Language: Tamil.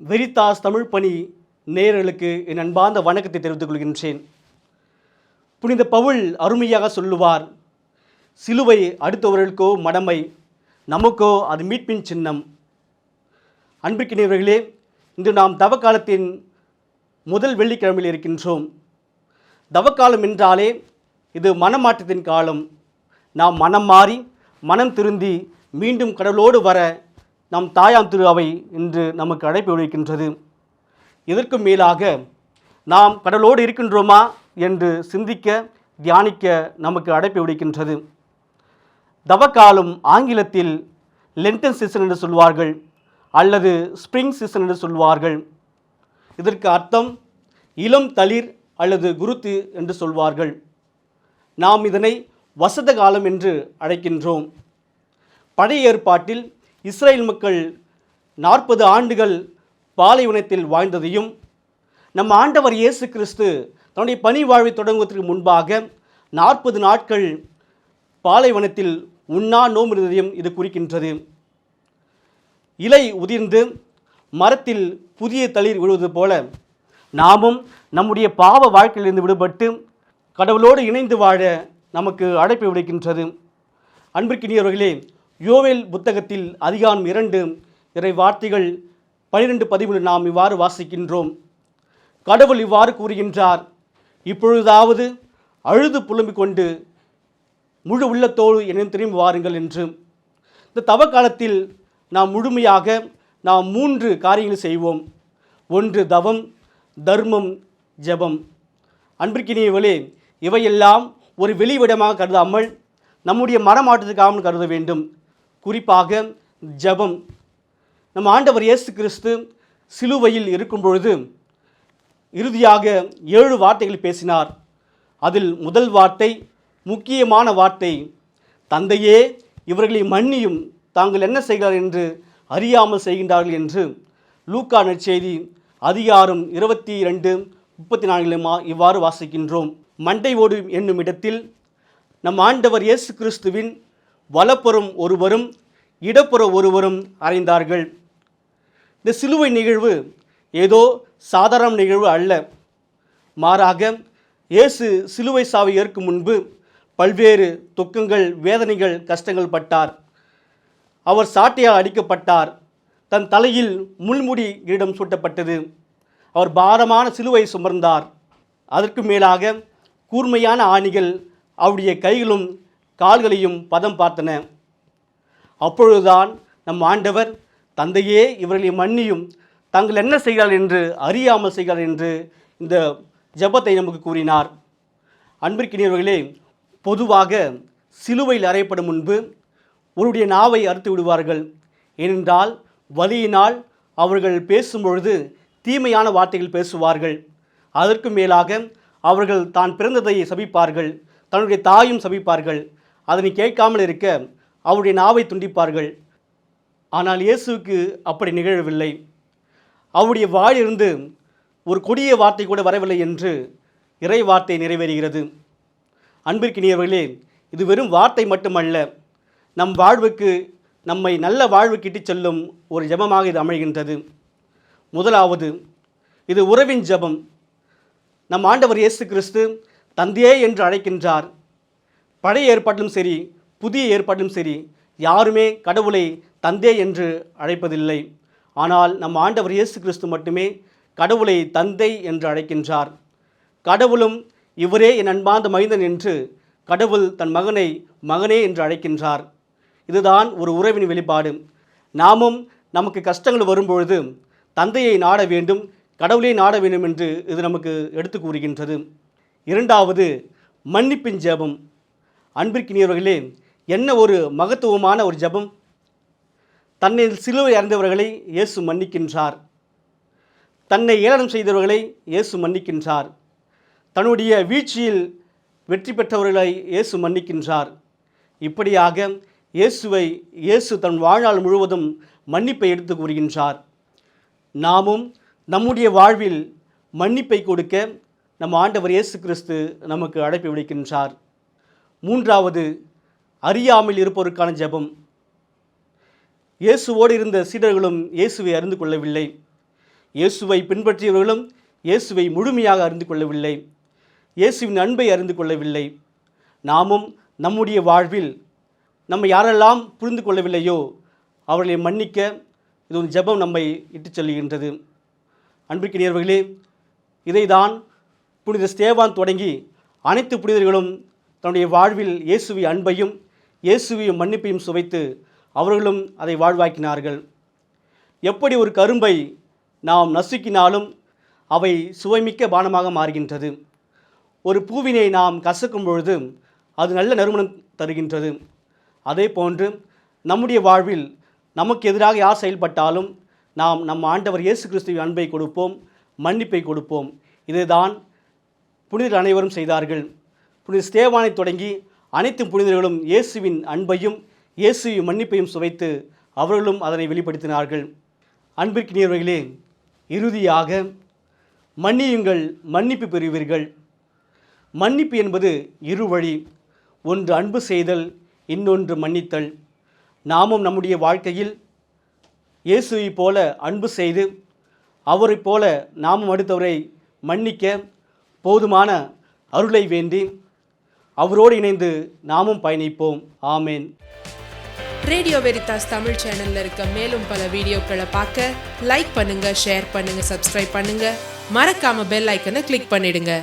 வெரிதாஸ் தமிழ் பணி நேயர்களுக்கு என் அன்பார்ந்த வணக்கத்தை தெரிவித்துக் கொள்கின்றேன். புனித பவுல் அருமையாக சொல்லுவார் சிலுவை அடுத்தவர்களுக்கோ மடமை நமக்கோ அது மீட்பின் சின்னம். அன்பிற்கினியவர்களே இன்று நாம் தவக்காலத்தின் முதல் வெள்ளிக்கிழமையில் இருக்கின்றோம். தவக்காலம் என்றாலே இது மனமாற்றத்தின் காலம். நாம் மனம் மாறி மனம் திருந்தி மீண்டும் கடலோடு வர நம் தாயாம் திரு அவை இன்று நமக்கு அழைப்பு விடுக்கின்றது. இதற்கும் மேலாக நாம் கடலோடு இருக்கின்றோமா என்று சிந்திக்க தியானிக்க நமக்கு அழைப்பு விடுக்கின்றது. தவக்காலம் ஆங்கிலத்தில் லென்டன் சீசன் என்று சொல்வார்கள் அல்லது ஸ்ப்ரிங் சீசன் என்று சொல்வார்கள். இதற்கு அர்த்தம் இளம் தளிர் அல்லது குருத்து என்று சொல்வார்கள். நாம் இதனை வசந்த காலம் என்று அழைக்கின்றோம். பழைய ஏற்பாட்டில் இஸ்ரேல் மக்கள் நாற்பது ஆண்டுகள் பாலைவனத்தில் வாழ்ந்ததையும் நம் ஆண்டவர் இயேசு கிறிஸ்து தன்னுடைய பணி வாழ்வை தொடங்குவதற்கு முன்பாக நாற்பது நாட்கள் பாலைவனத்தில் உண்ணா நோம்பு இருந்ததையும் இது குறிக்கின்றது. இலை உதிர்ந்து மரத்தில் புதிய தளிர் விழுவது போல நாமும் நம்முடைய பாவ வாழ்க்கையிலிருந்து விடுபட்டு கடவுளோடு இணைந்து வாழ நமக்கு அழைப்பு விடுக்கின்றது. அன்பிற்கினியவர்களே யோவேல் புத்தகத்தில் அதிகாரம் இரண்டு இறை வார்த்தைகள் பனிரெண்டு பதிமூணு நாம் இவ்வாறு வாசிக்கின்றோம். கடவுள் இவ்வாறு கூறுகின்றார் இப்பொழுதாவது அழுது புலம்பிக் கொண்டு முழு உள்ளத்தோடு என்னும் திரும்பி வாருங்கள் என்று. இந்த தவ காலத்தில் நாம் முழுமையாக நாம் மூன்று காரியங்களை செய்வோம். ஒன்று தவம் தர்மம் ஜெபம். அன்பிற்கினியவளே இவையெல்லாம் ஒரு வெளிவிடமாக கருதாமல் நம்முடைய மரமாற்றத்துக்காக கருத வேண்டும். குறிப்பாக ஜெபம். நம் ஆண்டவர் இயேசு கிறிஸ்து சிலுவையில் இருக்கும் பொழுது இறுதியாக ஏழு வார்த்தைகள் பேசினார். அதில் முதல் வார்த்தை முக்கியமான வார்த்தை தந்தையே இவர்களை மன்னியும். தாங்கள் என்ன செய்கிறார்கள் என்று அறியாமல் செய்கின்றார்கள் என்று. லூக்கா நற்செய்தி அதிகாரம் இருபத்தி ரெண்டு முப்பத்தி நான்கிலுமா இவ்வாறு வாசிக்கின்றோம். மண்டை ஓடு என்னும் இடத்தில் நம் ஆண்டவர் இயேசு கிறிஸ்துவின் வலப்புறம் ஒருவரும் இடப்புற ஒருவரும் அறைந்தார்கள். இந்த சிலுவை நிகழ்வு ஏதோ சாதாரண நிகழ்வு அல்ல. மாறாக இயேசு சிலுவை சாவை ஏற்கும் முன்பு பல்வேறு துக்கங்கள் வேதனைகள் கஷ்டங்கள் பட்டார். அவர் சாட்டையால் அடிக்கப்பட்டார். தன் தலையில் முள்முடி கிரீடம் சூட்டப்பட்டது. அவர் பாரமான சிலுவை சுமர்ந்தார் அதற்கு மேலாக கூர்மையான ஆணிகள் அவருடைய கைகளும் கால்களையும் பதம் பார்த்தன. அப்பொழுதுதான் நம் ஆண்டவர் தந்தையே இவர்களை மன்னியும். தாங்கள் என்ன செய்கிறார் என்று அறியாமல் செய்கிறார் என்று இந்த ஜெபத்தை நமக்கு கூறினார். அன்பிற்கினியவர்களே பொதுவாக சிலுவையில் அறையப்படும் முன்பு ஒருடைய நாவை அறுத்து விடுவார்கள். ஏனென்றால் வலியினால் அவர்கள் பேசும்பொழுது தீமையான வார்த்தைகள் பேசுவார்கள். அதற்கு மேலாக அவர்கள் தான் பிறந்ததை சபிப்பார்கள். தன்னுடைய தாயும் சபிப்பார்கள். அதனை கேட்காமல் இருக்க அவருடைய நாவை துண்டிப்பார்கள். ஆனால் இயேசுவுக்கு அப்படி நிகழவில்லை. அவருடைய வாயிலிருந்து ஒரு கொடிய வார்த்தை கூட வரவில்லை என்று இறை வார்த்தை நிறைவேறுகிறது. அன்பிற்கினியவர்களே இது வெறும் வார்த்தை மட்டுமல்ல. நம் வாழ்வுக்கு நம்மை நல்ல வாழ்வு இட்டுச் செல்லும் ஒரு ஜெபமாக இது அமைகின்றது. முதலாவது இது உறவின் ஜெபம். நம் ஆண்டவர் இயேசு கிறிஸ்து தந்தையே என்று அழைக்கின்றார். பழைய ஏற்பாட்டிலும் சரி புதிய ஏற்பாட்டிலும் சரி யாருமே கடவுளை தந்தே என்று அழைப்பதில்லை. ஆனால் நம் ஆண்டவர் இயேசு கிறிஸ்து மட்டுமே கடவுளை தந்தை என்று அழைக்கின்றார். கடவுளும் இவரே என் அன்பார்ந்த மனிதன் என்று கடவுள் தன் மகனை மகனே என்று அழைக்கின்றார். இதுதான் ஒரு உறவின் வெளிப்பாடு. நாமும் நமக்கு கஷ்டங்கள் வரும்பொழுது தந்தையை நாட வேண்டும் கடவுளை நாட வேண்டும் என்று இது நமக்கு எடுத்து கூறுகின்றது. இரண்டாவது மன்னிப்பின் ஜெபம். அன்பிற்கினியவர்களே என்ன ஒரு மகத்துவமான ஒரு ஜெபம்? தன்னை சிலுவை அறிந்தவர்களை இயேசு மன்னிக்கின்றார். தன்னை ஏளனம் செய்தவர்களை இயேசு மன்னிக்கின்றார். தன்னுடைய வீழ்ச்சியில் வெற்றி பெற்றவர்களை இயேசு மன்னிக்கின்றார். இப்படியாக இயேசுவை இயேசு தன் வாழ்நாள் முழுவதும் மன்னிப்பை எடுத்து கூறுகின்றார். நாமும் நம்முடைய வாழ்வில் மன்னிப்பை கொடுக்க நம் ஆண்டவர் இயேசு கிறிஸ்து நமக்கு அழைப்பு விடுக்கின்றார். மூன்றாவது அறியாமல் இருப்பவருக்கான ஜெபம். இயேசுவோடு இருந்த சீடர்களும் இயேசுவை அறிந்து கொள்ளவில்லை. இயேசுவை பின்பற்றியவர்களும் இயேசுவை முழுமையாக அறிந்து கொள்ளவில்லை. இயேசுவின் அன்பை அறிந்து கொள்ளவில்லை. நாமும் நம்முடைய வாழ்வில் நம்ம யாரெல்லாம் புரிந்து கொள்ளவில்லையோ அவர்களை மன்னிக்க இது ஒரு ஜெபம் நம்மை இட்டுச் செல்கின்றது. அன்பிற்கினியர்களே இதைதான் புனித ஸ்தேவான் தொடங்கி அனைத்து புனிதர்களும் தன்னுடைய வாழ்வில் இயேசுவி அன்பையும் இயேசுவியும் மன்னிப்பையும் சுவைத்து அவர்களும் அதை வாழ்வாக்கினார்கள். எப்படி ஒரு கரும்பை நாம் நசுக்கினாலும் அவை சுவைமிக்க பானமாக மாறுகின்றது. ஒரு பூவினை நாம் கசக்கும் பொழுது அது நல்ல நறுமணம் தருகின்றது. அதே போன்று நம்முடைய வாழ்வில் நமக்கு எதிராக யார் செயல்பட்டாலும் நாம் நம் ஆண்டவர் இயேசு கிறிஸ்துவின் அன்பை கொடுப்போம் மன்னிப்பை கொடுப்போம். இதுதான் புனிதர் அனைவரும் செய்தார்கள். புனித ஸ்தேவானை தொடங்கி அனைத்து புனிதர்களும் இயேசுவின் அன்பையும் இயேசுவின் மன்னிப்பையும் சுவைத்து அவர்களும் அதனை வெளிப்படுத்தினார்கள். அன்பிற்கினியவர்களே இறுதியாக மன்னியுங்கள் மன்னிப்பு பெறுவீர்கள். மன்னிப்பு என்பது இரு வழி ஒன்று அன்பு செய்தல் இன்னொன்று மன்னித்தல். நாமும் நம்முடைய வாழ்க்கையில் இயேசுவை போல அன்பு செய்து அவரைப் போல நாமும் அடுத்தவரை மன்னிக்க போதுமான அருளை வேண்டி அவரோடு இணைந்து நாமும் பயணிப்போம். ஆமேன். ரேடியோ வெரிதாஸ் தமிழ் சேனல்ல இருக்க மேலும் பல வீடியோக்களை பார்க்க லைக் பண்ணுங்க ஷேர் பண்ணுங்க சப்ஸ்கிரைப் பண்ணுங்க. மறக்காம பெல் ஐக்கனை கிளிக் பண்ணிடுங்க.